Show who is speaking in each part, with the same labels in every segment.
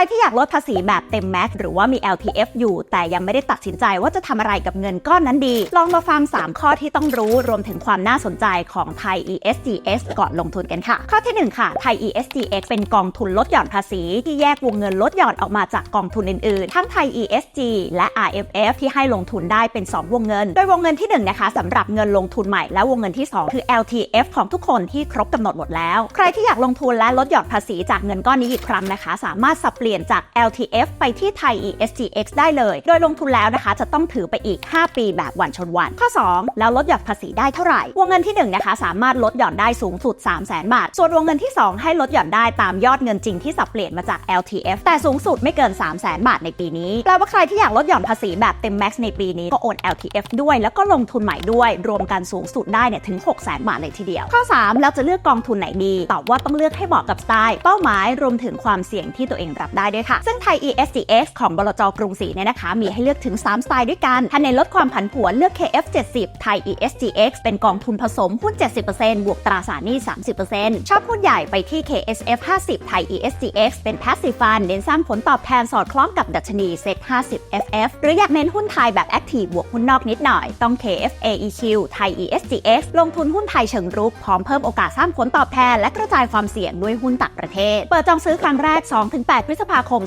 Speaker 1: รที่อยากลดภาษีแบบเต็มแม็กซ์หรือว่ามี LTF อยู่ แต่ยังไม่ได้ตัดสินใจว่าจะทำอะไรกับเงินก้อนนั้นดี ลองมาฟัง 3 ข้อที่ต้องรู้รวมถึงความน่าสนใจของไทย ESGX ก่อนลงทุนกันค่ะ ข้อที่ 1 ค่ะไทย ESGX เป็นกองทุนลดหย่อนภาษี ที่แยกวงเงินลดหย่อนออกมาจากกองทุนอื่นๆ ทั้งไทย ESG และ RFF ที่ให้ลงทุนได้เป็น 2 วงเงิน โดยวงเงินที่ 1 นะคะสำหรับเงินลงทุนใหม่ และวงเงินที่ 2 คือ LTF ของทุกคนที่ครบกำหนดหมดแล้ว ใครที่อยากลงทุนและลดหย่อนภาษีจากเงินก้อนนี้อีกครั้งนะคะ สามารถสับเปลี่ยนี่ยนจาก LTF ไปที่ไทย ESGX ได้เลย โดยลงทุนแล้วนะคะจะต้องถือไปอีก 5 ปีแบบวันชนวัน ข้อ 2 แล้วลดหย่อนภาษีได้เท่าไหร่ วงเงินที่1นะคะสามารถลดหย่อนได้สูงสุด 3 0 0 0 0 0 บาท ส่วนวงเงินที่ 2 ให้ลดหย่อนได้ตามยอดเงินจริงที่สับเปลี่ยนมาจาก LTF แต่สูงสุดไม่เกิน 3 0 0 0 0 0 บาทในปีนี้ แปลว่าใครที่อยากลดหย่อนภาษีแบบเต็มแม็กซ์ในปีนี้ก็โอน LTF ด้วย แล้วก็ลงทุนใหม่ด้วย รวมกันสูงสุดได้เนี่ยถึง 6 0 0 0 0 0 บาทเลยทีเดียว ข้อ 3 แล้วจะเลือกกองทุนไหนดี ตอบว่าต้องเลือกให้เหมาะกับสไตล์ เป้าหมายรวมถึงความเสี่ยงที่ตัวเองรับได้ด้วยค่ะ ซึ่งไทย ESGX ของบลจกรุงศรีเนี่ยนะคะ มีให้เลือกถึง 3 สไตล์ด้วยกัน ถ้าในลดความผันผวนเลือก KF70 ไทย ESGX เป็นกองทุนผสมหุ้น 70%บวกตราสารหนี้ 30%ชอบหุ้นใหญ่ไปที่ KSF 50 ไทย ESGX เป็น Passive Fund เน้นสร้างผลตอบแทนสอดคล้องกับดัชนี Set 50 FF หรืออยากเน้นหุ้นไทยแบบ Active บวกหุ้นนอกนิดหน่อย ต้อง KFAEQ ไทย ESGX ลงทุนหุ้นไทยเชิงรุก พร้อมเพิ่มโอกาสสร้างผลตอบแทน และกระจายความเสี่ยงด้วยหุ้นต่างประเทศ เปิดจองซื้อครั้งแรก 2-8 พฤษภาคม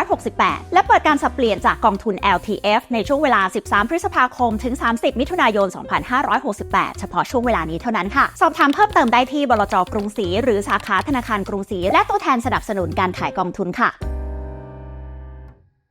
Speaker 1: 2568 และเปิดการสับเปลี่ยนจากกองทุน LTF ในช่วงเวลา 13 พฤษภาคม ถึง 30 มิถุนายน 2568 เฉพาะช่วงเวลานี้เท่านั้นค่ะ สอบถามเพิ่มเติมได้ที่บลจกรุงศรีหรือสาขาธนาคารกรุงศรีและตัวแทนสนับสนุนการขายกองทุนค่ะ